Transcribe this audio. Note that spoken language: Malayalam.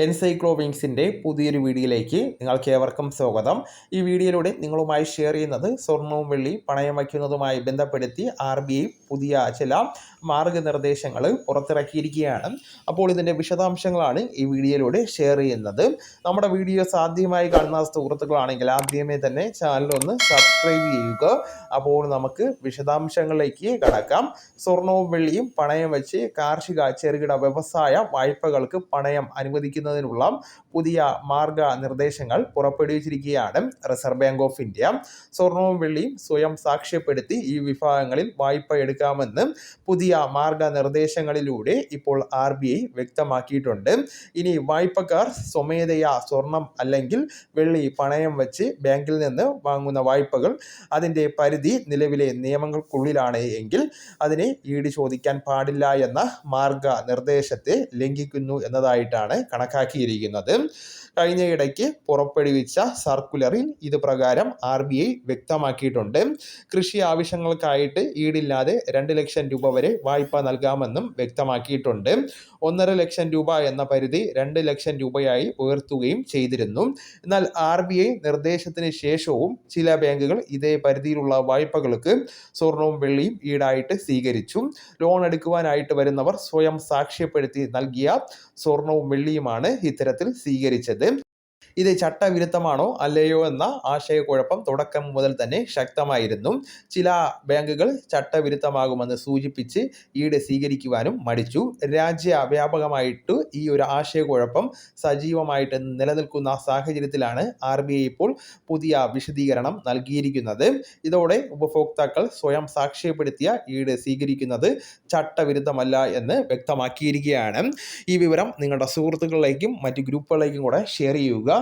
എൻസൈക്ലോവിങ്സിന്റെ പുതിയൊരു വീഡിയോയിലേക്ക് നിങ്ങൾക്ക് ഏവർക്കും സ്വാഗതം. ഈ വീഡിയോയിലൂടെ നിങ്ങളുമായി ഷെയർ ചെയ്യുന്നത് സ്വർണവും വെള്ളി പണയം വയ്ക്കുന്നതുമായി ബന്ധപ്പെടുത്തി ആർ ബി ഐ പുതിയ ചില മാർഗനിർദ്ദേശങ്ങൾ പുറത്തിറക്കിയിരിക്കുകയാണ്. അപ്പോൾ ഇതിന്റെ വിശദാംശങ്ങളാണ് ഈ വീഡിയോയിലൂടെ ഷെയർ ചെയ്യുന്നത്. നമ്മുടെ വീഡിയോ സാധ്യമായി കാണുന്ന സുഹൃത്തുക്കളാണെങ്കിൽ ആദ്യമേ തന്നെ ചാനൽ ഒന്ന് സബ്സ്ക്രൈബ് ചെയ്യുക. അപ്പോൾ നമുക്ക് വിശദാംശങ്ങളിലേക്ക് കടക്കാം. സ്വർണവും വെള്ളിയും പണയം വെച്ച് കാർഷിക ചെറുകിട വ്യവസായ വായ്പകൾക്ക് പണയം അനുവദിക്കുന്നതിനുള്ള പുതിയ മാർഗനിർദ്ദേശങ്ങൾ പുറപ്പെടുവിച്ചിരിക്കുകയാണ് റിസർവ് ബാങ്ക് ഓഫ് ഇന്ത്യ സ്വർണവും വെള്ളിയും സ്വയം സാക്ഷ്യപ്പെടുത്തി ഈ വിഭാഗങ്ങളിൽ വായ്പ എടുക്കാമെന്ന് പുതിയ മാർഗനിർദ്ദേശങ്ങളിലൂടെ ഇപ്പോൾ ആർ ബി ഐ വ്യക്തമാക്കിയിട്ടുണ്ട്. ഇനി വായ്പക്കാർ സ്വമേധയാ സ്വർണം അല്ലെങ്കിൽ വെള്ളി പണയം വെച്ച് ബാങ്കിൽ നിന്ന് വാങ്ങുന്ന വായ്പകൾ അതിന്റെ പരിധി നിലവിലെ നിയമങ്ങൾക്കുള്ളിലാണ് എങ്കിൽ അതിനെ ഈട് ചോദിക്കാൻ പാടില്ല എന്ന മാർഗനിർദ്ദേശത്തെ ലംഘിക്കുന്നു എന്നതായിട്ടാണ് കണക്കാക്കിയിരിക്കുന്നത്. കഴിഞ്ഞ ഇടയ്ക്ക് പുറപ്പെടുവിച്ച സർക്കുലറിൽ ഇത് പ്രകാരം ആർ ബി ഐ വ്യക്തമാക്കിയിട്ടുണ്ട്. കൃഷി ആവശ്യങ്ങൾക്കായിട്ട് ഈടില്ലാതെ രണ്ട് ലക്ഷം രൂപ വരെ വായ്പ നൽകാമെന്നും വ്യക്തമാക്കിയിട്ടുണ്ട്. ഒന്നര ലക്ഷം രൂപ എന്ന പരിധി രണ്ട് ലക്ഷം രൂപയായി ഉയർത്തുകയും ചെയ്തിരുന്നു. എന്നാൽ ആർ ബി ഐ നിർദ്ദേശത്തിന് ശേഷവും ചില ബാങ്കുകൾ ഇതേ പരിധിയിലുള്ള വായ്പകൾക്ക് സ്വർണവും വെള്ളിയും ഈടായിട്ട് സ്വീകരിച്ചു. ലോൺ എടുക്കുവാനായിട്ട് വരുന്നവർ സ്വയം സാക്ഷ്യപ്പെടുത്തി നൽകിയ സ്വർണവും വെള്ളിയുമാണ് ഇത്തരത്തിൽ സ്വീകരിച്ചത്. ഇത് ചട്ടവിരുദ്ധമാണോ അല്ലയോ എന്ന ആശയക്കുഴപ്പം തുടക്കം മുതൽ തന്നെ ശക്തമായിരുന്നു. ചില ബാങ്കുകൾ ചട്ടവിരുദ്ധമാകുമെന്ന് സൂചിപ്പിച്ച് ഈട് സ്വീകരിക്കുവാനും മടിച്ചു. രാജ്യവ്യാപകമായിട്ട് ഈ ഒരു ആശയക്കുഴപ്പം സജീവമായിട്ട് നിലനിൽക്കുന്ന സാഹചര്യത്തിലാണ് ആർ ബി ഐ ഇപ്പോൾ പുതിയ വിശദീകരണം നൽകിയിരിക്കുന്നത്. ഇതോടെ ഉപഭോക്താക്കൾ സ്വയം സാക്ഷ്യപ്പെടുത്തിയ ഈട് സ്വീകരിക്കുന്നത് ചട്ടവിരുദ്ധമല്ല എന്ന് വ്യക്തമാക്കിയിരിക്കുകയാണ്. ഈ വിവരം നിങ്ങളുടെ സുഹൃത്തുക്കളിലേക്കും മറ്റ് ഗ്രൂപ്പുകളിലേക്കും കൂടെ ഷെയർ ചെയ്യുക.